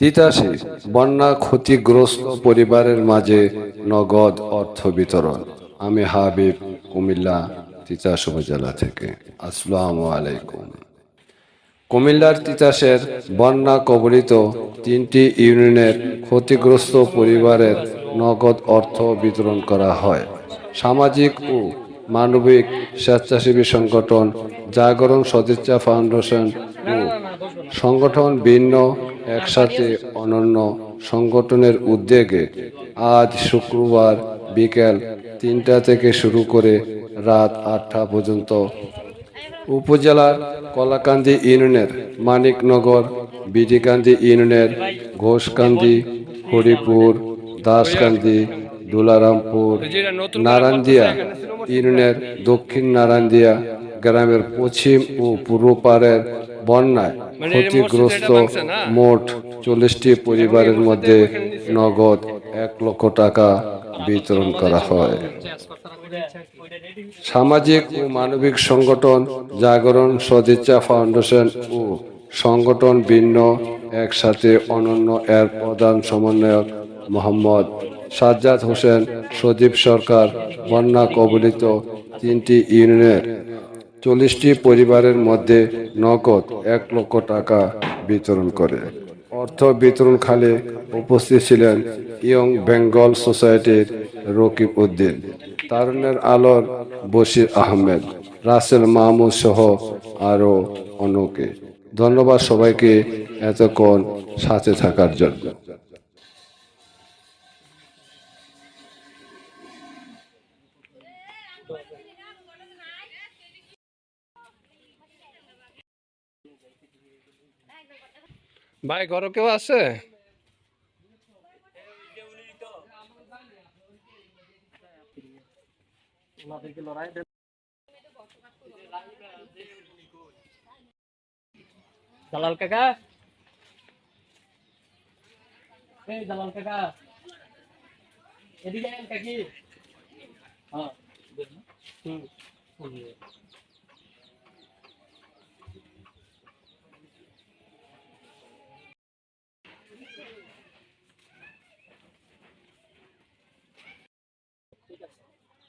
তিতাসে, বন্যা ক্ষতিগ্রস্ত পরিবারের মাঝে নগদ অর্থ বিতরণ। আমি হাবিব কুমিল্লা, তিতাস উপজেলা থেকে। আসসালামু আলাইকুম। কুমিল্লার তিতাসের বন্যা কবলিত তিনটি ইউনিয়নের ক্ষতিগ্রস্ত পরিবারের নগদ অর্থ বিতরণ করা হয়। সামাজিক ও মানবিক স্বেচ্ছাসেবী সংগঠন জাগরণ সদিচ্ছা ফাউন্ডেশন ও সংগঠন ভিন্ন একসাথে অনন্য সংগঠনের উদ্যোগে আজ শুক্রবার বিকেল তিনটা থেকে শুরু করে রাত আটটা পর্যন্ত। উপজেলার কলাকান্দি ইউনিয়নের মানিকনগর বিডিকান্দি ইউনিয়নের ঘোষকান্দি, হরিপুর, দাসকান্দি, দুলারামপুর, নারায়ণদিয়া ইউনিয়নের দক্ষিণ নারায়ণদিয়া গ্রামের পশ্চিম ও পূর্ব পাড়ের বন্যায় ক্ষতিগ্রস্ত মোট চল্লিশটি পরিবারের মধ্যে নগদ এক লক্ষ টাকা বিতরণ করা হয়। সামাজিক ও মানবিক সংগঠন জাগরণ সদিচ্ছা ফাউন্ডেশন ও সংগঠন ভিন্ন একসাথে অনন্য এর প্রধান সমন্বয়ক মোহাম্মদ সাজ্জাদ হোসেন সজীব সরকার বন্যা কবলিত তিনটি ইউনিয়নের চল্লিশটি পরিবারের মধ্যে নগদ এক লক্ষ টাকা বিতরণ করে। অর্থ বিতরণকালে উপস্থিত ছিলেন ইয়ং বেঙ্গল সোসাইটির রকিব উদ্দিন তারুণের আলোর বশির আহমেদ, রাসেল মাহমুদ সহ আরও অনেকে। ধন্যবাদ সবাইকে এতক্ষণ সাথে থাকার জন্য। ভাই ঘরে কেউ আছে? দালাল কাকা? এই দালাল কাকা। এদিকে কাকি। হ্যাঁ হুম।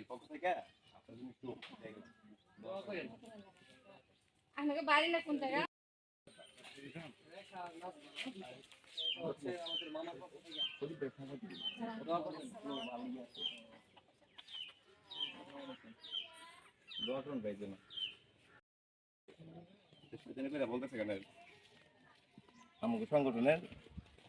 সমস্যা নেই। বসি বেড়ে যান তুই আপনাকে বাড়ি না কোন জায়গা? আমাকে সংগঠনের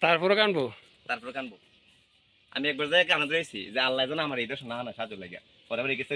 তারপরে কানবো? তারপরে কানবো। আমি একবার যাই কানা ধরেছি যে আল্লাহ যেন আমার এইটা শোনা না সাহায্য লাগে। পরে আবার গেছে